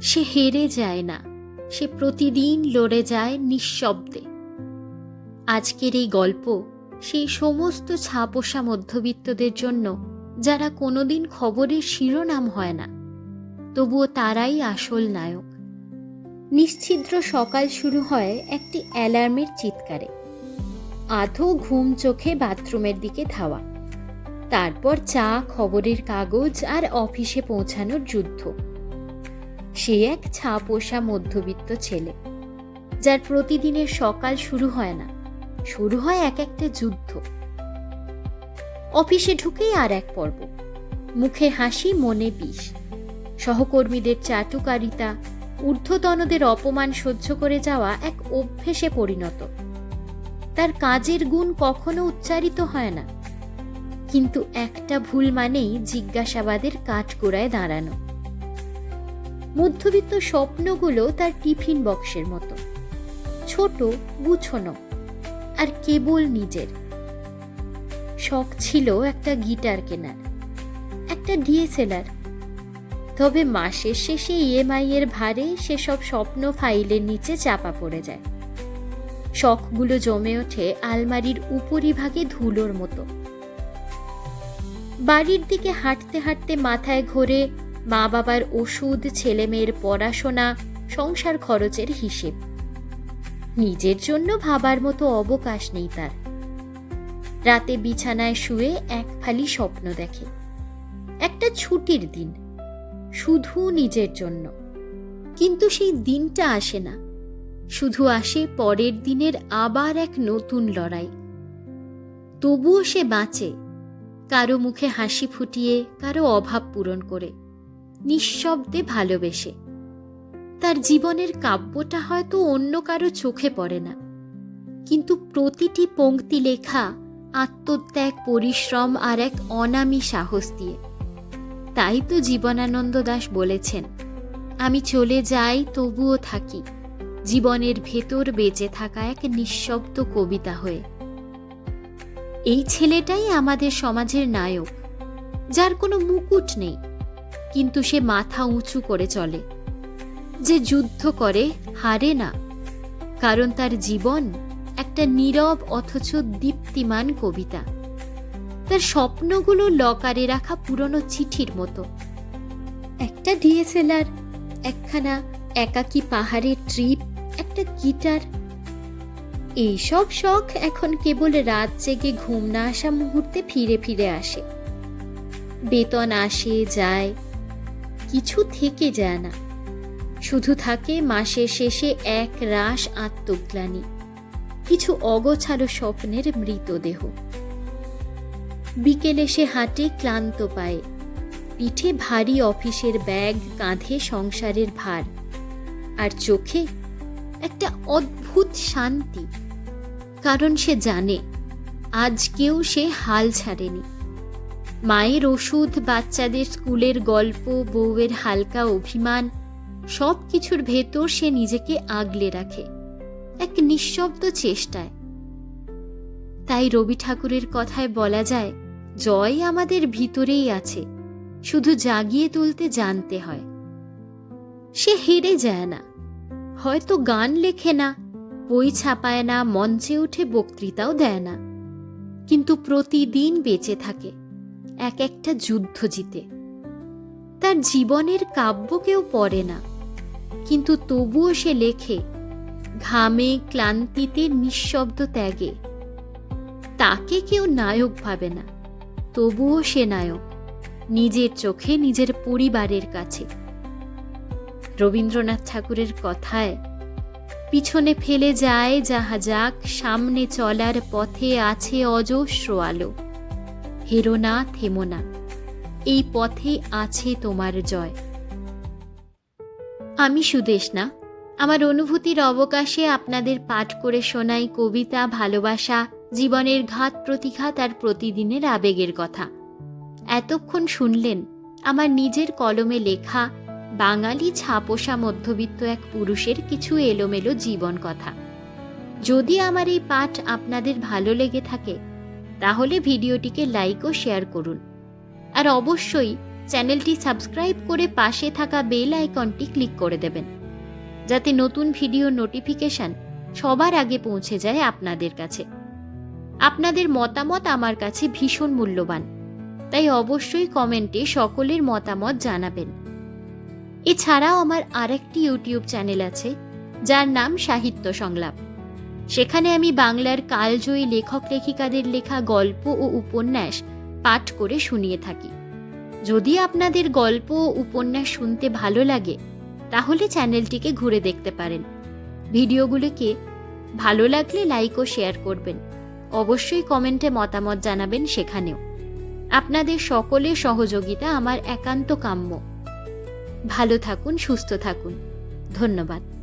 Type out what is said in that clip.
সে হেরে যায় না, সে প্রতিদিন লড়ে যায় নিঃশব্দে। আজকের এই গল্প সেই সমস্ত ছাপোষা মধ্যবিত্তদের জন্য যারা কোনোদিন খবরের শিরোনাম হয় না, তবুও তারাই আসল নায়ক। নিশ্ছিদ্র সকাল শুরু হয় একটি অ্যালার্মের চিৎকারে। আধো ঘুম চোখে বাথরুমের দিকে ধাওয়া। তারপর চা, খবরের কাগজ আর অফিসে পৌঁছানোর যুদ্ধ। সে এক ছাপোষা মধ্যবিত্ত ছেলে, যার প্রতিদিনের সকাল শুরু হয় না, শুরু হয় এক একটা যুদ্ধ। অফিসে ঢুকেই আর এক পর্ব, মুখে হাসি, মনে বিষ। সহকর্মীদের চাটুকারিতা, ঊর্ধ্বতনদের অপমান সহ্য করে যাওয়া এক অভ্যেসে পরিণত। তার কাজের গুণ কখনো উচ্চারিত হয় না, কিন্তু একটা ভুল মানেই জিজ্ঞাসাবাদের কাঠগোড়ায় দাঁড়ানো। মধ্যবিত্ত স্বপ্নগুলো তার টিফিন বক্সের মতো। ছোট, গুছনো, আর কেবল নিজের। শখ ছিল একটা গিটার কেনার, একটা ডিএসএলআর। তবে মাসের শেষে ইএমআই এর ভারে সেসব স্বপ্ন ফাইলের নিচে চাপা পড়ে যায়। শখগুলো জমে ওঠে আলমারির উপরিভাগে ধুলোর মতো। বাড়ির দিকে হাঁটতে হাঁটতে মাথায় ঘোরে মা বাবার ওষুধ ছেলে মেয়ের পড়াশোনা, সংসার খরচের হিসেব। নিজের জন্য ভাবার মতো অবকাশ নেই তার। রাতে বিছানায় শুয়ে এক ফালি স্বপ্ন দেখে। একটা ছুটির দিন, শুধু নিজের জন্য। কিন্তু সেই দিনটা আসে না। শুধু আসে পরের দিনের আবার এক নতুন লড়াই। তবুও সে বাঁচে, কারও মুখে হাসি ফুটিয়ে, কারও অভাব পূরণ করে। নিঃশব্দে ভালোবেসে। তার জীবনের কাব্যটা হয়তো অন্য কারও চোখে পড়ে না। কিন্তু প্রতিটি পংক্তি লেখা আত্মত্যাগ, পরিশ্রম আর এক অনামী সাহস দিয়ে। তাই তো জীবনানন্দ দাস বলেছেন, আমি চলে যাই, তবুও থাকি। জীবনের ভেতর বেঁচে থাকা এক নিঃশব্দ কবিতা হয়ে। এই ছেলেটাই আমাদের সমাজের নায়ক, যার কোনো মুকুট নেই। কিন্তু সে মাথা উঁচু করে চলে। যে যুদ্ধ করে, হারে না। কারণ তার জীবন একটা নীরব অথচ দীপ্তিমান কবিতা। তার স্বপ্নগুলো লকারে রাখা পুরনো চিঠির মতো। একটা ডিএসএলআর একখানা একাকী পাহাড়ের ট্রিপ, একটা গিটার। এইসব শখ এখন কেবল রাত জেগে ঘুম না আসা মুহূর্তে ফিরে ফিরে আসে। বেতন আসে, যায় কিছু থেকে যায় না। শুধু থাকে মাসের শেষে এক রাস আত্মগ্লানি, কিছু অগোছালো স্বপ্নের মৃতদেহ। বিকেলে সে হাঁটে ক্লান্ত পায়ে, পিঠে ভারী অফিসের ব্যাগ কাঁধে সংসারের ভার, আর চোখে একটা অদ্ভুত শান্তি। কারণ সে জানে আজকেও সে হাল ছাড়েনি। মায়ের ওষুধ, বাচ্চাদের স্কুলের গল্প, বউয়ের হালকা অভিমান সব কিছুর ভেতর সে নিজেকে আগলে রাখে। এক নিঃশব্দ চেষ্টায়। তাই রবি ঠাকুরের কথায় বলা যায়, জয় আমাদের ভিতরেই আছে, শুধু জাগিয়ে তুলতে জানতে হয়। সে হেরে যায় না, হয়তো গান লেখে না, বই ছাপায় না, মঞ্চে উঠে বক্তৃতাও দেয় না। কিন্তু প্রতিদিন বেঁচে থাকে। এক একটা যুদ্ধ জিতে। তার জীবনের কাব্য কেউ পড়ে না, কিন্তু তবুও সে লেখে, ঘামে ক্লান্তিতে নিঃশব্দ ত্যাগে। তাকে কেউ নায়ক ভাবে না, তবুও সে নায়ক, নিজের চোখে নিজের পরিবারের কাছে। রবীন্দ্রনাথ ঠাকুরের কথায়, পিছনে ফেলে যায় যাহা যাক, সামনে চলার পথে আছে অজস্র আলো। হেরো না, থেমো না। এই পথে আছে তোমার জয়। আমি সুদেশ না। আমার অনুভূতির অবকাশে আপনাদের পাঠ করে শোনাই কবিতা, ভালোবাসা, জীবনের ঘাত, প্রতিঘাত আর প্রতিদিনের আবেগের কথা। এতক্ষণ শুনলেন আমার নিজের কলমে লেখা বাঙালি ছাপোষা মধ্যবিত্ত এক পুরুষের কিছু এলোমেলো জীবন কথা। যদি আমার এই পাঠ আপনাদের ভালো লেগে থাকে তাহলে ভিডিওটিকে লাইক ও শেয়ার করুন। আর অবশ্যই চ্যানেলটি সাবস্ক্রাইব করে পাশে থাকা বেল আইকনটি ক্লিক করে দেবেন। যাতে নতুন ভিডিও নোটিফিকেশন সবার আগে পৌঁছে যায় আপনাদের কাছে। আপনাদের মতামত আমার কাছে ভীষণ মূল্যবান। তাই অবশ্যই কমেন্টে সকলের মতামত জানাবেন। এছাড়াও আমার আরেকটি ইউটিউব চ্যানেল আছে, যার নাম সাহিত্য সংলাপ। সেখানে আমি বাংলার কালজয়ী লেখক লেখিকাদের লেখা গল্প ও উপন্যাস পাঠ করে শুনিয়ে থাকি। যদি আপনাদের গল্প ও উপন্যাস শুনতে ভালো লাগে, তাহলে চ্যানেলটিকে ঘুরে দেখতে পারেন। ভিডিওগুলিকে ভালো লাগলে লাইক ও শেয়ার করবেন। অবশ্যই কমেন্টে মতামত জানাবেন সেখানেও। আপনাদের সকলের সহযোগিতা আমার একান্ত কাম্য। ভালো থাকুন, সুস্থ থাকুন। ধন্যবাদ।